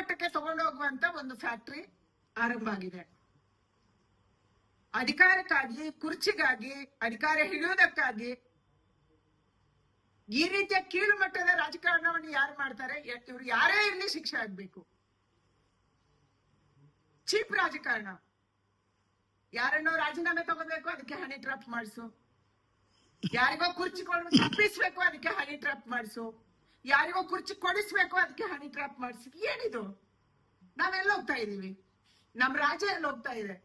ಮಟ್ಟಕ್ಕೆ ತಗೊಂಡೋಗುವಂತ ಒಂದು ಫ್ಯಾಕ್ಟರಿ ಆರಂಭ ಆಗಿದೆ. ಅಧಿಕಾರಕ್ಕಾಗಿ, ಕುರ್ಚಿಗಾಗಿ, ಅಧಿಕಾರ ಹಿಡಿಯುವುದಕ್ಕಾಗಿ ಈ ರೀತಿಯ ಕೀಳು ಮಟ್ಟದ ರಾಜಕಾರಣವನ್ನು ಯಾರು ಮಾಡ್ತಾರೆ? ಇವ್ರು ಯಾರೇ ಇರಲಿ ಶಿಕ್ಷೆ ಆಗ್ಬೇಕು. ಚೀಪ್ ರಾಜಕಾರಣ. ಯಾರನ್ನೋ ರಾಜೀನಾಮೆ ತಗೋಬೇಕು, ಅದಕ್ಕೆ ಹನಿ ಟ್ರಾಪ್ ಮಾಡಿಸು. ಯಾರಿಗೋ ಕುರ್ಚಿಕೊಂಡು ತಪ್ಪಿಸ್ಬೇಕು, ಅದಕ್ಕೆ ಹನಿ ಟ್ರಾಪ್ ಮಾಡಿಸು. ಯಾರಿಗೋ ಕುರ್ಚಿ ಕೊಡಿಸ್ಬೇಕು ಅದಕ್ಕೆ ಹನಿ ಟ್ರಾಪ್ ಮಾಡಿಸಿ ಏನಿದು? ನಾವೆಲ್ಲ ಹೋಗ್ತಾ ಇದೀವಿ? ನಮ್ ರಾಜ್ಯ ಎಲ್ಲ ಹೋಗ್ತಾ ಇದೆ?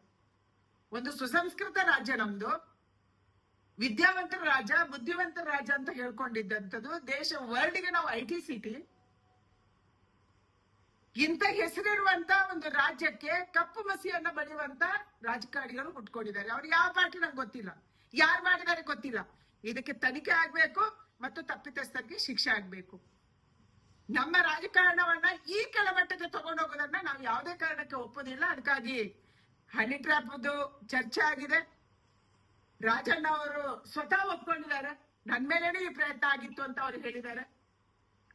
ಒಂದು ಸುಸಂಸ್ಕೃತ ರಾಜ್ಯ ನಮ್ದು. ವಿದ್ಯಾವಂತರ ರಾಜ ಬುದ್ಧಿವಂತರ ರಾಜ ಅಂತ ಹೇಳ್ಕೊಂಡಿದ್ದಂಥದ್ದು. ದೇಶ ವರ್ಲ್ಡ್ಗೆ ನಾವು ಐ ಟಿ ಸಿಟಿ ಇಂಥ ಹೆಸರಿರುವಂತ ಒಂದು ರಾಜ್ಯಕ್ಕೆ ಕಪ್ಪು ಮಸಿಯನ್ನ ಬಳಿಯುವಂತ ರಾಜಕಾರಣಿಗಳು ಹುಟ್ಕೊಂಡಿದ್ದಾರೆ ಅವ್ರು ಯಾವ ಪಾರ್ಟಿ ನಂಗೆ ಗೊತ್ತಿಲ್ಲ. ಯಾರು ಮಾಡಿದ್ದಾರೆ ಗೊತ್ತಿಲ್ಲ. ಇದಕ್ಕೆ ತನಿಖೆ ಆಗ್ಬೇಕು ಮತ್ತು ತಪ್ಪಿತಸ್ಥರಿಗೆ ಶಿಕ್ಷೆ ಆಗ್ಬೇಕು. ನಮ್ಮ ರಾಜಕಾರಣವನ್ನ ಈ ಕೆಳಮಟ್ಟಕ್ಕೆ ತಗೊಂಡೋಗೋದನ್ನ ನಾವು ಯಾವುದೇ ಕಾರಣಕ್ಕೆ ಒಪ್ಪೋದಿಲ್ಲ. ಅದಕ್ಕಾಗಿ ಹನಿ ಟ್ರಾಪ್ದು ಚರ್ಚೆ ಆಗಿದೆ. ರಾಜಣ್ಣ ಅವರು ಸ್ವತಃ ಒಪ್ಕೊಂಡಿದ್ದಾರೆ. ನನ್ ಮೇಲೇನೆ ಈ ಪ್ರಯತ್ನ ಆಗಿತ್ತು ಅಂತ ಅವ್ರು ಹೇಳಿದ್ದಾರೆ.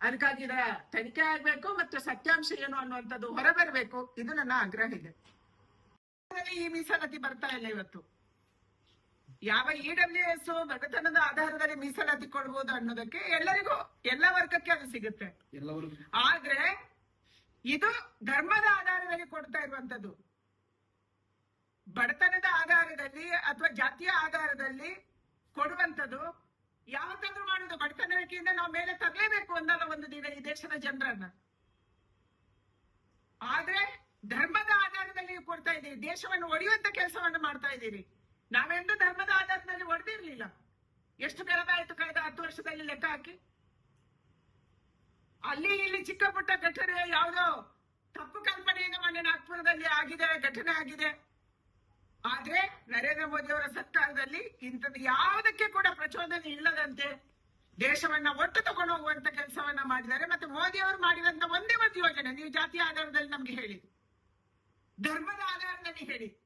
ಅದಕ್ಕಾಗಿ ಇದರ ತನಿಖೆ ಆಗ್ಬೇಕು ಮತ್ತು ಸತ್ಯಾಂಶ ಏನು ಅನ್ನುವಂಥದ್ದು ಹೊರಬರಬೇಕು. ಇದು ನನ್ನ ಆಗ್ರಹ ಇದೆ. ಈ ಮೀಸಲಾತಿ ಬರ್ತಾ ಇಲ್ಲ ಇವತ್ತು. ಯಾವ ಇ ಡಬ್ಲ್ಯೂ ಎಸ್ ಬಡತನದ ಆಧಾರದಲ್ಲಿ ಮೀಸಲಾತಿ ಕೊಡಬಹುದು ಅನ್ನೋದಕ್ಕೆ ಎಲ್ಲರಿಗೂ ಎಲ್ಲ ವರ್ಗಕ್ಕೆ ಅದು ಸಿಗುತ್ತೆ. ಆದ್ರೆ ಇದು ಧರ್ಮದ ಆಧಾರದಲ್ಲಿ ಕೊಡ್ತಾ ಇರುವಂತದ್ದು ಬಡತನದ ಆಧಾರದಲ್ಲಿ ಅಥವಾ ಜಾತಿಯ ಆಧಾರದಲ್ಲಿ ಕೊಡುವಂತದ್ದು ಯಾವತ್ತಾದ್ರೂ ಮಾಡುದು. ಬಡತನಕ್ಕಿಂತ ನಾವು ಮೇಲೆ ತರಲೇಬೇಕು ಒಂದಲ್ಲ ಒಂದು ದಿನ ಈ ದೇಶದ ಜನರನ್ನ. ಆದ್ರೆ ಧರ್ಮದ ಆಧಾರದಲ್ಲಿ ಕೊಡ್ತಾ ಇದ್ದೀರಿ. ದೇಶವನ್ನು ಒಡೆಯುವಂತ ಕೆಲಸವನ್ನು ಮಾಡ್ತಾ ಇದ್ದೀರಿ. ನಾವೆಂದೂ ಧರ್ಮದ ಆಧಾರದಲ್ಲಿ ಒಡೆದಿರ್ಲಿಲ್ಲ ಎಷ್ಟು ಬೆಳೆದಾಯ್ತು ಕಳೆದ ಹತ್ತು ವರ್ಷದಲ್ಲಿ ಲೆಕ್ಕ ಹಾಕಿ? ಅಲ್ಲಿ ಇಲ್ಲಿ ಚಿಕ್ಕ ಪುಟ್ಟ ಘಟನೆ ಯಾವುದೋ ತಪ್ಪು ಕಲ್ಪನೆಯಿಂದ ಮೊನ್ನೆ ನಾಗ್ಪುರದಲ್ಲಿ ಆಗಿದೆ, ಘಟನೆ ಆಗಿದೆ. ಆದ್ರೆ ನರೇಂದ್ರ ಮೋದಿ ಅವರ ಸರ್ಕಾರದಲ್ಲಿ ಇಂಥದ್ದು ಯಾವುದಕ್ಕೆ ಕೂಡ ಪ್ರಚೋದನೆ ಇಲ್ಲದಂತೆ ದೇಶವನ್ನ ಒಟ್ಟು ತಗೊಂಡು ಹೋಗುವಂತ ಕೆಲಸವನ್ನ ಮಾಡಿದ್ದಾರೆ. ಮತ್ತೆ ಮೋದಿ ಅವರು ಮಾಡಿದಂತ ಒಂದೇ ಒಂದು ಯೋಜನೆ, ನೀವು ಜಾತಿ ಆಧಾರದಲ್ಲಿ ನಮ್ಗೆ ಹೇಳಿ. ಧರ್ಮದ ಆಧಾರದಲ್ಲಿ ಹೇಳಿ.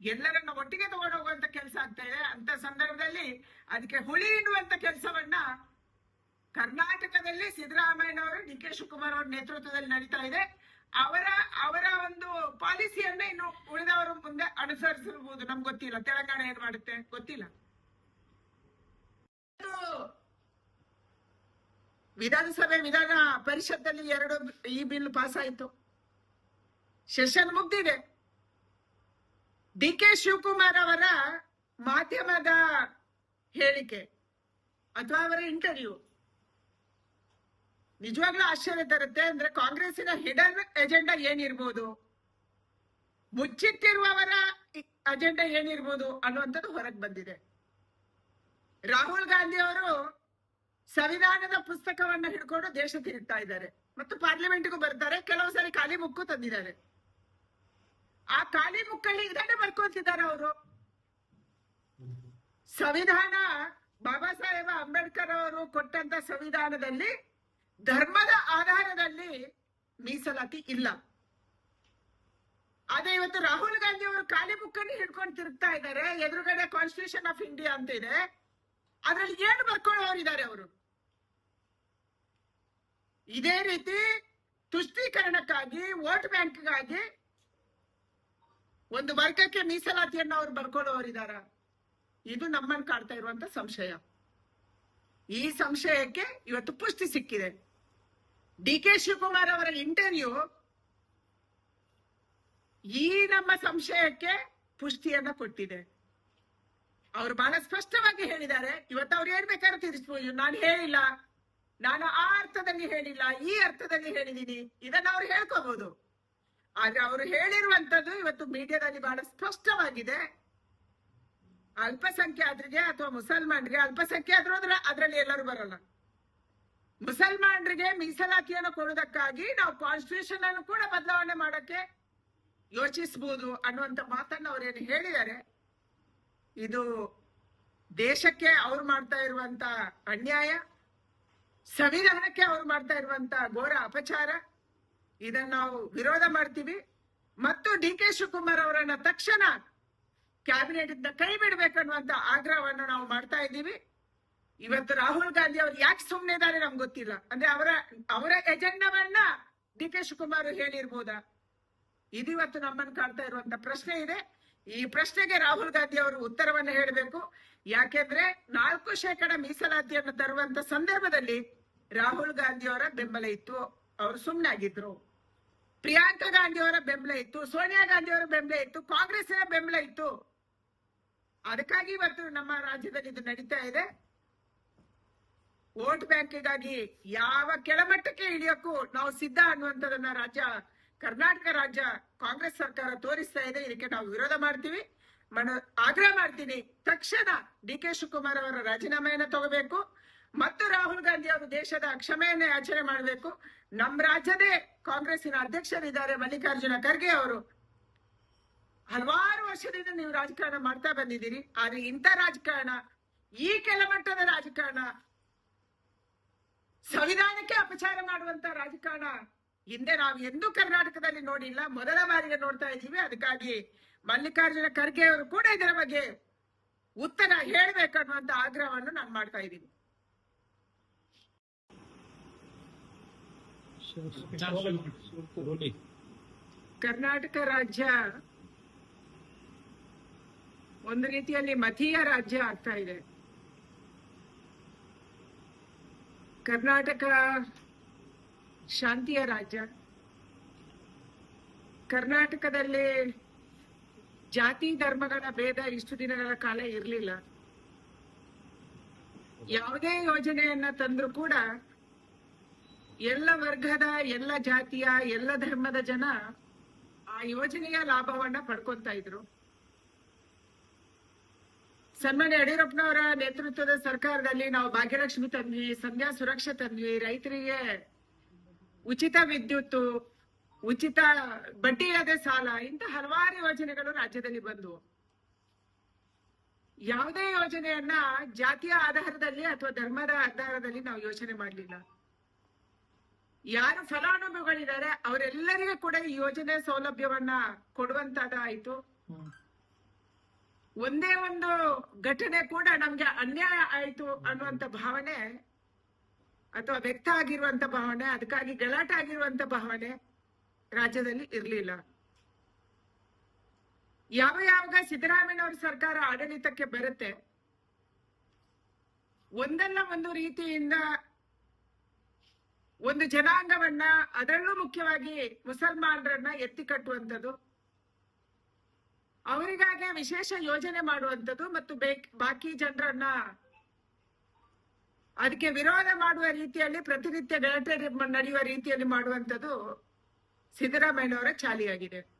ಎಲ್ಲರನ್ನ ಒಟ್ಟಿಗೆ ತಗೊಂಡು ಹೋಗುವಂತ ಕೆಲಸ ಆಗ್ತಾ ಇದೆ. ಅಂತ ಸಂದರ್ಭದಲ್ಲಿ ಅದಕ್ಕೆ ಹುಳಿ ಇಡುವಂತ ಕೆಲಸವನ್ನ ಕರ್ನಾಟಕದಲ್ಲಿ ಸಿದ್ದರಾಮಯ್ಯನವರು ಡಿ ಕೆ ಶಿವಕುಮಾರ್ ಅವರ ನೇತೃತ್ವದಲ್ಲಿ ನಡೀತಾ ಇದೆ. ಅವರ ಅವರ ಒಂದು ಪಾಲಿಸಿಯನ್ನ ಇನ್ನು ಉಳಿದವರು ಮುಂದೆ ಅನುಸರಿಸಿರ್ಬೋದು. ನಮ್ಗೆ ಗೊತ್ತಿಲ್ಲ. ತೆಲಂಗಾಣ ಏನ್ ಮಾಡುತ್ತೆ? ಗೊತ್ತಿಲ್ಲ. ವಿಧಾನಸಭೆ ವಿಧಾನ ಪರಿಷತ್ತಲ್ಲಿ ಎರಡು ಈ ಬಿಲ್ ಪಾಸ್ ಆಯಿತು ಸೆಷನ್ ಮುಗ್ದಿದೆ. ಡಿ ಕೆ ಶಿವಕುಮಾರ್ ಅವರ ಮಾಧ್ಯಮದ ಹೇಳಿಕೆ ಅಥವಾ ಅವರ ಇಂಟರ್ವ್ಯೂ. ನಿಜವಾಗ್ಲೂ ಆಶ್ಚರ್ಯ ತರುತ್ತೆ ಅಂದ್ರೆ ಕಾಂಗ್ರೆಸ್ಸಿನ ಹಿಡನ್ ಎಜೆಂಡಾ ಏನಿರ್ಬೋದು? ಮುಚ್ಚಿಟ್ಟಿರುವವರ ಅಜೆಂಡಾ ಏನಿರ್ಬೋದು ಅನ್ನುವಂಥದ್ದು ಹೊರಗೆ ಬಂದಿದೆ. ರಾಹುಲ್ ಗಾಂಧಿ ಅವರು ಸಂವಿಧಾನದ ಪುಸ್ತಕವನ್ನ ಹಿಡ್ಕೊಂಡು ದೇಶ ತಿರುಗ್ತಾ ಇದ್ದಾರೆ. ಮತ್ತು ಪಾರ್ಲಿಮೆಂಟ್ಗೂ ಬರ್ತಾರೆ. ಕೆಲವು ಸಾರಿ ಖಾಲಿ ಮುಕ್ಕು ತಂದಿದ್ದಾರೆ. ಆ ಖಾಲಿ ಮುಕ್ಕಳಿಗೆ ತಾನೆ ಬರ್ಕೊಂತಿದ್ದಾರೆ ಅವರು. ಸಂವಿಧಾನ ಬಾಬಾ ಸಾಹೇಬ ಅಂಬೇಡ್ಕರ್ ಅವರು ಕೊಟ್ಟಂತ ಸಂವಿಧಾನದಲ್ಲಿ ಧರ್ಮದ ಆಧಾರದಲ್ಲಿ ಮೀಸಲಾತಿ ಇಲ್ಲ. ಆದ್ರೆ ಇವತ್ತು ರಾಹುಲ್ ಗಾಂಧಿ ಅವರು ಖಾಲಿ ಬುಕ್ಕನ್ನು ಹಿಡ್ಕೊಂಡು ತಿರುಗ್ತಾ ಇದ್ದಾರೆ. ಎದುರುಗಡೆ ಕಾನ್ಸ್ಟಿಟ್ಯೂಷನ್ ಆಫ್ ಇಂಡಿಯಾ ಅಂತ ಇದೆ. ಅದ್ರಲ್ಲಿ ಏನು ಬರ್ಕೊಳ್ಳೋರಿದ್ದಾರೆ ಅವರು ಇದೇ ರೀತಿ ತುಷ್ಟೀಕರಣಕ್ಕಾಗಿ ವೋಟ್ ಬ್ಯಾಂಕ್ಗಾಗಿ ಒಂದು ವರ್ಗಕ್ಕೆ ಮೀಸಲಾತಿಯನ್ನು ಅವ್ರು ಬರ್ಕೊಳ್ಳೋರಿದಾರ ಇದು ನಮ್ಮನ್ನು ಕಾಡ್ತಾ ಇರುವಂತ ಸಂಶಯ. ಈ ಸಂಶಯಕ್ಕೆ ಇವತ್ತು ಪುಷ್ಟಿ ಸಿಕ್ಕಿದೆ. ಡಿ ಕೆ ಶಿವಕುಮಾರ್ ಅವರ ಇಂಟರ್ವ್ಯೂ ಈ ನಮ್ಮ ಸಂಶಯಕ್ಕೆ ಪುಷ್ಟಿಯನ್ನ ಕೊಟ್ಟಿದೆ. ಅವ್ರು ಬಹಳ ಸ್ಪಷ್ಟವಾಗಿ ಹೇಳಿದ್ದಾರೆ. ಇವತ್ತು ಅವ್ರು ಏನ್ ಬೇಕಾದ್ರೂ ತಿಳಿಸ್ಬೋದು. ನಾನು ಹೇಳಿಲ್ಲ. ನಾನು ಆ ಅರ್ಥದಲ್ಲಿ ಹೇಳಿಲ್ಲ, ಈ ಅರ್ಥದಲ್ಲಿ ಹೇಳಿದೀನಿ. ಇದನ್ನ ಅವ್ರು ಹೇಳ್ಕೋಬಹುದು ಆದ್ರೆ ಅವರು ಹೇಳಿರುವಂತದ್ದು ಇವತ್ತು ಮೀಡಿಯಾದಲ್ಲಿ ಬಹಳ ಸ್ಪಷ್ಟವಾಗಿದೆ. ಅಲ್ಪಸಂಖ್ಯಾತರಿಗೆ ಅಥವಾ ಮುಸಲ್ಮಾನರಿಗೆ, ಅಲ್ಪಸಂಖ್ಯಾತರು ಅಂದ್ರೆ ಅದರಲ್ಲಿ ಎಲ್ಲರೂ ಬರಲ್ಲ. ಮುಸಲ್ಮಾನರಿಗೆ ಮೀಸಲಾತಿಯನ್ನು ಕೊಡುವುದಕ್ಕಾಗಿ ನಾವು ಕಾನ್ಸ್ಟಿಟ್ಯೂಷನ್ ಅನ್ನು ಕೂಡ ಬದಲಾವಣೆ ಮಾಡಕ್ಕೆ ಯೋಚಿಸಬಹುದು ಅನ್ನುವಂತ ಮಾತನ್ನ ಅವರೇನು ಹೇಳಿದ್ದಾರೆ. ಇದು ದೇಶಕ್ಕೆ ಅವ್ರು ಮಾಡ್ತಾ ಇರುವಂತ ಅನ್ಯಾಯ, ಸಂವಿಧಾನಕ್ಕೆ ಅವ್ರು ಮಾಡ್ತಾ ಇರುವಂತ ಘೋರ ಅಪಚಾರ ಇದನ್ನ ನಾವು ವಿರೋಧ ಮಾಡ್ತೀವಿ. ಮತ್ತು ಡಿ ಕೆ ಶಿವಕುಮಾರ್ ಅವರನ್ನ ತಕ್ಷಣ ಕ್ಯಾಬಿನೆಟ್ ಇಂದ ಕೈ ಬಿಡಬೇಕನ್ನುವಂತ ಆಗ್ರಹವನ್ನು ನಾವು ಮಾಡ್ತಾ ಇದ್ದೀವಿ. ಇವತ್ತು ರಾಹುಲ್ ಗಾಂಧಿ ಅವರು ಯಾಕೆ ಸುಮ್ಮನೆ ಇದ್ದಾರೆ ನಮ್ಗೆ ಗೊತ್ತಿಲ್ಲ. ಅಂದ್ರೆ ಅವರ ಅವರ ಎಜೆಂಡಾವನ್ನ ಡಿ ಕೆ ಶಿವಕುಮಾರ್ ಹೇಳಿರ್ಬೋದಾ? ಇದಿವತ್ತು ನಮ್ಮನ್ನು ಕಾಣ್ತಾ ಇರುವಂತ ಪ್ರಶ್ನೆ ಇದೆ. ಈ ಪ್ರಶ್ನೆಗೆ ರಾಹುಲ್ ಗಾಂಧಿ ಅವರು ಉತ್ತರವನ್ನು ಹೇಳಬೇಕು. ಯಾಕೆಂದ್ರೆ ನಾಲ್ಕು ಶೇಕಡ ಮೀಸಲಾತಿಯನ್ನು ತರುವಂತ ಸಂದರ್ಭದಲ್ಲಿ ರಾಹುಲ್ ಗಾಂಧಿ ಅವರ ಬೆಂಬಲ ಇತ್ತು. ಅವರು ಸುಮ್ಮನಾಗಿದ್ರು ಪ್ರಿಯಾಂಕಾ ಗಾಂಧಿಯವರ ಬೆಂಬಲ ಇತ್ತು, ಸೋನಿಯಾ ಗಾಂಧಿಯವರ ಬೆಂಬಲ ಇತ್ತು ಕಾಂಗ್ರೆಸ್ನ ಬೆಂಬಲ ಇತ್ತು. ಅದಕ್ಕಾಗಿ ಇವತ್ತು ನಮ್ಮ ರಾಜ್ಯದಲ್ಲಿ ಇದು ನಡೀತಾ ಇದೆ. ವೋಟ್ ಬ್ಯಾಂಕಿಗಾಗಿ ಯಾವ ಕೆಳಮಟ್ಟಕ್ಕೆ ಇಳಿಯಕ್ಕೂ ನಾವು ಸಿದ್ಧ ಅನ್ನುವಂಥದ್ದನ್ನ ರಾಜ್ಯ, ಕರ್ನಾಟಕ ರಾಜ್ಯ ಕಾಂಗ್ರೆಸ್ ಸರ್ಕಾರ ತೋರಿಸ್ತಾ ಇದೆ. ಇದಕ್ಕೆ ನಾವು ವಿರೋಧ ಮಾಡ್ತೀವಿ. ಮನ, ಆಗ್ರಹ ಮಾಡ್ತೀನಿ. ತಕ್ಷಣ ಡಿ ಕೆ ಶಿವಕುಮಾರ್ ಅವರ ರಾಜೀನಾಮೆಯನ್ನ ತಗೋಬೇಕು. ಮತ್ತು ರಾಹುಲ್ ಗಾಂಧಿ ಅವರು ದೇಶದ ಕ್ಷಮೆಯನ್ನ ಆಚರಣೆ ಮಾಡಬೇಕು. ನಮ್ಮ ರಾಜ್ಯದೇ ಕಾಂಗ್ರೆಸ್ಸಿನ ಅಧ್ಯಕ್ಷರಿದ್ದಾರೆ ಮಲ್ಲಿಕಾರ್ಜುನ ಖರ್ಗೆ ಅವರು. ಹಲವಾರು ವರ್ಷದಿಂದ ನೀವು ರಾಜಕಾರಣ ಮಾಡ್ತಾ ಬಂದಿದ್ದೀರಿ, ಆದ್ರೆ ಇಂಥ ರಾಜಕಾರಣ, ಈ ಕೆಳಮಟ್ಟದ ರಾಜಕಾರಣ, ಸಂವಿಧಾನಕ್ಕೆ ಅಪಚಾರ ಮಾಡುವಂತ ರಾಜಕಾರಣ ಹಿಂದೆ ನಾವು ಎಂದೂ ಕರ್ನಾಟಕದಲ್ಲಿ ನೋಡಿಲ್ಲ. ಮೊದಲ ಬಾರಿಗೆ ನೋಡ್ತಾ ಇದ್ದೀವಿ. ಅದಕ್ಕಾಗಿ ಮಲ್ಲಿಕಾರ್ಜುನ ಖರ್ಗೆ ಅವರು ಕೂಡ ಇದರ ಬಗ್ಗೆ ಉತ್ತರ ಹೇಳ್ಬೇಕು ಅನ್ನುವಂತ ಆಗ್ರಹವನ್ನು ನಾನು ಮಾಡ್ತಾ ಇದ್ದೀನಿ. ಕರ್ನಾಟಕ ರಾಜ್ಯ ಒಂದು ರೀತಿಯಲ್ಲಿ ಮತೀಯ ರಾಜ್ಯ ಆಗ್ತಾ ಇದೆ. ಕರ್ನಾಟಕ ಶಾಂತಿಯ ರಾಜ್ಯ. ಕರ್ನಾಟಕದಲ್ಲಿ ಜಾತಿ ಧರ್ಮಗಳ ಭೇದ ಇಷ್ಟು ದಿನಗಳ ಕಾಲ ಇರಲಿಲ್ಲ. ಯಾವುದೇ ಯೋಜನೆಯನ್ನ ತಂದ್ರೂ ಕೂಡ ಎಲ್ಲ ವರ್ಗದ, ಎಲ್ಲ ಜಾತಿಯ, ಎಲ್ಲ ಧರ್ಮದ ಜನ ಆ ಯೋಜನೆಯ ಲಾಭವನ್ನ ಪಡ್ಕೊಂತ ಇದ್ರು. ಸನ್ಮಾನ್ಯ ಯಡಿಯೂರಪ್ಪನವರ ನೇತೃತ್ವದ ಸರ್ಕಾರದಲ್ಲಿ ನಾವು ಭಾಗ್ಯಲಕ್ಷ್ಮಿ ತಂದ್ವಿ ಸಂಧ್ಯಾ ಸುರಕ್ಷೆ ತಂದ್ವಿ, ರೈತರಿಗೆ ಉಚಿತ ವಿದ್ಯುತ್, ಉಚಿತ ಬಡ್ಡಿ ಸಾಲ ಇಂತ ಹಲವಾರು ಯೋಜನೆಗಳು ರಾಜ್ಯದಲ್ಲಿ ಬಂದವು. ಯಾವುದೇ ಯೋಜನೆಯನ್ನ ಜಾತಿಯ ಆಧಾರದಲ್ಲಿ ಅಥವಾ ಧರ್ಮದ ಆಧಾರದಲ್ಲಿ ನಾವು ಯೋಚನೆ ಮಾಡಲಿಲ್ಲ. ಯಾರು ಫಲಾನುಭವಿಗಳಿದ್ದಾರೆ ಅವರೆಲ್ಲರಿಗೂ ಕೂಡ ಈ ಯೋಜನೆ ಸೌಲಭ್ಯವನ್ನ ಕೊಡುವಂತದಾಯ್ತು ಒಂದೇ ಒಂದು ಘಟನೆ ಕೂಡ ನಮ್ಗೆ ಅನ್ಯಾಯ ಆಯ್ತು ಅನ್ನುವಂತ ಭಾವನೆ ಅಥವಾ ವ್ಯಕ್ತ ಆಗಿರುವಂತ ಭಾವನೆ ಅದಕ್ಕಾಗಿ ಗಲಾಟೆ ಆಗಿರುವಂತ ಭಾವನೆ ರಾಜ್ಯದಲ್ಲಿ ಇರಲಿಲ್ಲ. ಯಾವ ಯಾವಾಗ ಸಿದ್ದರಾಮಯ್ಯನವ್ರ ಸರ್ಕಾರ ಆಡಳಿತಕ್ಕೆ ಬರುತ್ತೆ ಒಂದಲ್ಲ ಒಂದು ರೀತಿಯಿಂದ ಒಂದು ಜನಾಂಗವನ್ನ ಅದರಲ್ಲೂ ಮುಖ್ಯವಾಗಿ ಮುಸಲ್ಮಾನರನ್ನ ಎತ್ತಿ ಕಟ್ಟುವಂಥದ್ದು, ಅವರಿಗಾಗಿ ವಿಶೇಷ ಯೋಜನೆ ಮಾಡುವಂಥದ್ದು ಮತ್ತು ಬೇಕ್- ಜನರನ್ನ ಅದಕ್ಕೆ ವಿರೋಧ ಮಾಡುವ ರೀತಿಯಲ್ಲಿ ಪ್ರತಿನಿತ್ಯ ಗಲಾಟೆ ನಡೆಯುವ ರೀತಿಯಲ್ಲಿ ಮಾಡುವಂಥದ್ದು ಸಿದ್ದರಾಮಯ್ಯನವರ ಚಾಲಿಯಾಗಿದೆ.